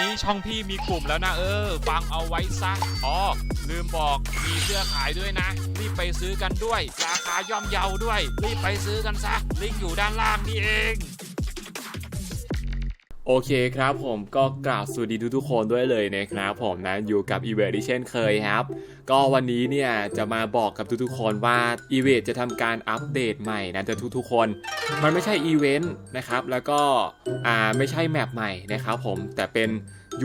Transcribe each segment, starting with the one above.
นี้ช่องพี่มีกลุ่มแล้วนะเออ ฟังเอาไว้ซะอ๋อลืมบอกมีเสื้อขายด้วยนะ รีบไปซื้อกันด้วย ราคาย่อมเยาด้วย รีบไปซื้อกันซะลิงก์อยู่ด้านล่างนี่เอง โอเคครับผมก็กราบสวัสดีทุกๆคนด้วยเลยนะครับผมนะอยู่กับอีเวนต์ที่เช่นเคยครับ ก็วันนี้เนี่ยจะมาบอกกับทุกๆคนว่าอีเวนต์จะทำการอัปเดตใหม่นะจะทุกๆคน มันไม่ใช่อีเวนต์นะครับ แล้วก็อ่าไม่ใช่แมปใหม่นะครับผมแต่เป็น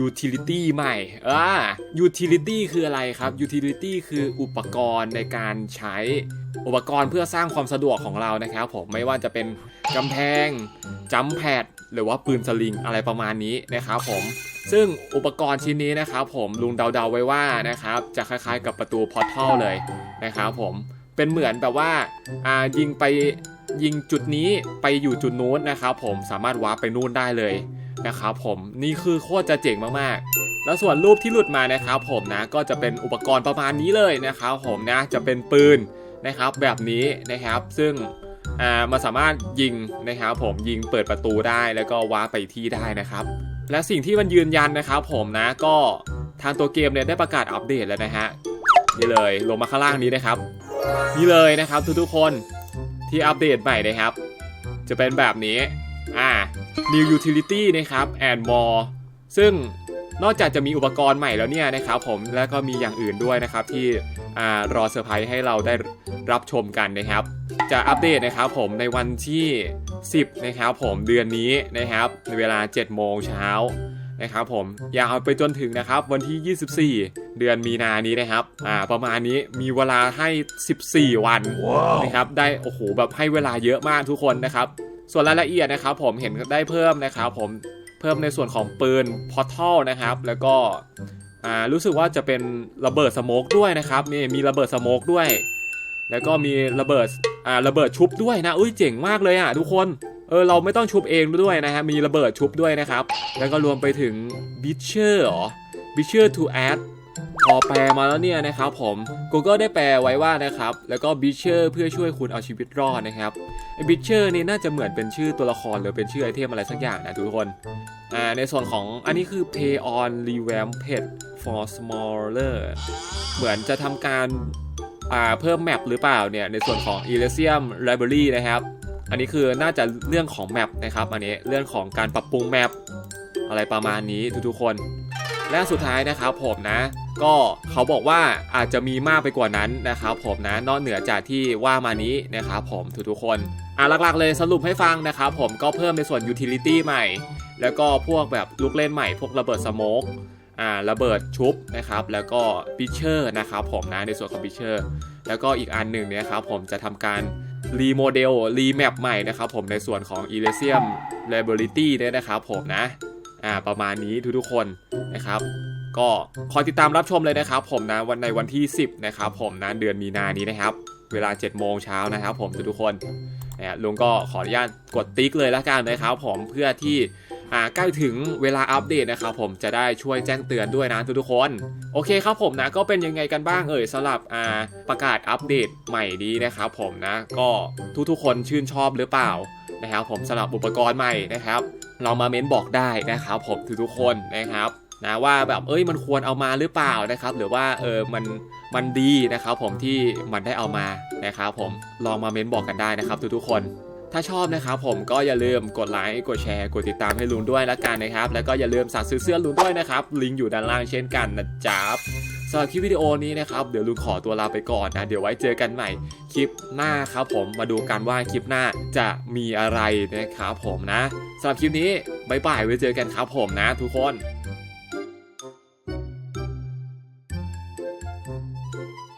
utility ใหม่อ่า utility คืออะไรครับ utility คืออุปกรณ์ในการใช้อุปกรณ์เพื่อสร้างความสะดวกของเรานะครับผมไม่ว่าจะเป็น กำแพงจัมแพดหรือว่าปืนสลิงอะไรประมาณนี้นะครับผมซึ่งอุปกรณ์ชิ้นนี้นะครับผมลุงเดาๆไว้ว่านะครับจะคล้ายๆกับประตูพอร์ทัลเลยนะครับผมเป็นเหมือนแบบว่าายิงไปยิงจุดนี้ไปอยู่จุดนู้นนะครับผมสามารถวาร์ปไปนู่นได้เลยนะครับผมนี่คือโคตรจะเจ๋งมากๆ แล้วส่วนรูปที่หลุดมานะครับผมนะก็จะเป็นอุปกรณ์ประมาณนี้เลยนะครับผมนะจะเป็นปืนนะครับแบบนี้นะครับซึ่ง อ่ามันสามารถยิงนะครับผมยิงเปิดประตูได้แล้วก็ว้าร์ปไปที่ได้นะครับ และสิ่งที่มันยืนยันนะครับผมนะก็ทางตัวเกมเนี่ยได้ประกาศอัปเดตแล้วนะฮะนี่เลยลงมาข้างล่างนี้นะครับ นี่เลยนะครับทุกๆคนที่อัปเดตใหม่นะครับ จะเป็นแบบนี้อ่า new utility นะครับ and more ซึ่งนอกจากจะมีอุปกรณ์ใหม่แล้วเนี่ยนะครับผมแล้วก็มีอย่างอื่นด้วยนะครับที่ รอเซอร์ไพรส์ให้เราได้รับชมกันนะครับ จะอัปเดตนะครับผมในวันที่ 10 นะครับผมเดือนนี้นะครับ ในเวลา 7 โมงเช้านะครับผมยาวไปจนถึงนะครับวันที่ 24 เดือนมีนานี้นะครับอ่าประมาณนี้มีเวลาให้ 14 วันนะครับได้โอ้โหแบบให้เวลาเยอะมากทุกคนนะครับ ส่วนรายละเอียดนะครับผมเห็นได้เพิ่มนะครับผมเพิ่มในส่วนของปืนพอทัลนะครับ แล้วก็ อ่ารู้สึกว่าจะเป็นระเบิดสโมกด้วยนะครับนี่มีระเบิดสโมกด้วย แล้วก็มีระเบิดอ่าระเบิดชุบด้วยนะอุ้ยเจ๋งมากเลยอะทุกคนเออเราไม่ต้องชุบเองด้วยนะฮะมีระเบิดชุบด้วยนะครับ แล้วก็รวมไปถึงบิชเชอร์หรอบิชเชอร์ทูแอด พอแปลมาแล้วเนี่ยนะครับผม Google ได้แปลไว้ว่านะครับ แล้วก็ b i t c h e r เพื่อช่วยคุณเอาชีวิตรอดนะครับ b i t c h e r นี่น่าจะเหมือนเป็นชื่อตัวละครหรือเป็นชื่อไอเทมอะไรสักอย่างนะทุกคน อ่า ในส่วนของอันนี้คือ Pay on Revamped for Smaller เหมือนจะทำการอ่าเพิ่มแมปหรือเปล่าเนี่ยในส่วนของ Elysium Library นะครับ อันนี้คือน่าจะเรื่องของแมปนะครับอันนี้เรื่องของการปรับปรุงแมปอะไรประมาณนี้ทุกๆคน และสุดท้ายนะครับผมนะ ก็เขาบอกว่าอาจจะมีมากไปกว่านั้นนะครับผมนะนอกเหนือจากที่ว่ามานี้นะครับผมทุกๆคนอะหลักๆเลยสรุปให้ฟังนะครับผมก็เพิ่มในส่วน utility ใหม่ แล้วก็พวกแบบลูกเล่นใหม่พวกระเบิดสโมกอ่าระเบิดชุบนะครับแล้วก็ปิเชอร์นะครับผมนะในส่วนของปิเชอร์แล้วก็อีกอันหนึ่งเนี่ยครับผมจะทำการรีโมเดลรีแมปใหม่นะครับผมในส่วนของ Elysium Liability เนี่ยนะครับผมนะอ่าประมาณนี้ทุกๆคนนะครับ ก็คอยติดตามรับชมเลยนะครับ ผมนะวันในวันที่ 10 นะครับ ผมนะเดือนมีนานี้นะครับ เวลา 7 โมงเช้านะครับ ผมทุกๆคนนะลุงก็ขออนุญาตกดติ๊กเลยละกันนะครับ ผมเพื่อที่อ่าใกล้ถึงเวลาอัปเดตนะครับผมจะได้ช่วยแจ้งเตือนด้วยนะทุกๆคน โอเคครับผมนะก็เป็นยังไงกันบ้างเอ่ยสำหรับประกาศอัปเดตใหม่นี้นะครับผมนะก็ทุกๆคนชื่นชอบหรือเปล่านะครับผมสำหรับอุปกรณ์ใหม่นะครับ เรามาเม้นบอกได้นะครับผมทุกๆคนนะครับ นะว่าแบบเอ้ยมันควรเอามาหรือเปล่านะครับ หรือว่าเออมันมันดีนะครับผมที่มันได้เอามานะครับผมลองมาเม้นบอกกันได้นะครับทุกๆคนถ้าชอบนะครับผมก็อย่าลืมกดไลค์กดแชร์กดติดตามให้ลุงด้วยละกันนะครับ แล้วก็อย่าลืมสั่งซื้อเสื้อลุงด้วยนะครับ ลิงก์อยู่ด้านล่างเช่นกันนะจ๊บสำหรับคลิปวิดีโอนี้นะครับเดี๋ยวลุงขอตัวลาไปก่อนนะ เดี๋ยวไว้เจอกันใหม่คลิปหน้าครับผมมาดูกันว่าคลิปหน้าจะมีอะไรนะครับผมนะสำหรับคลิปนี้บายบายไว้เจอกันครับผมนะทุกคน Música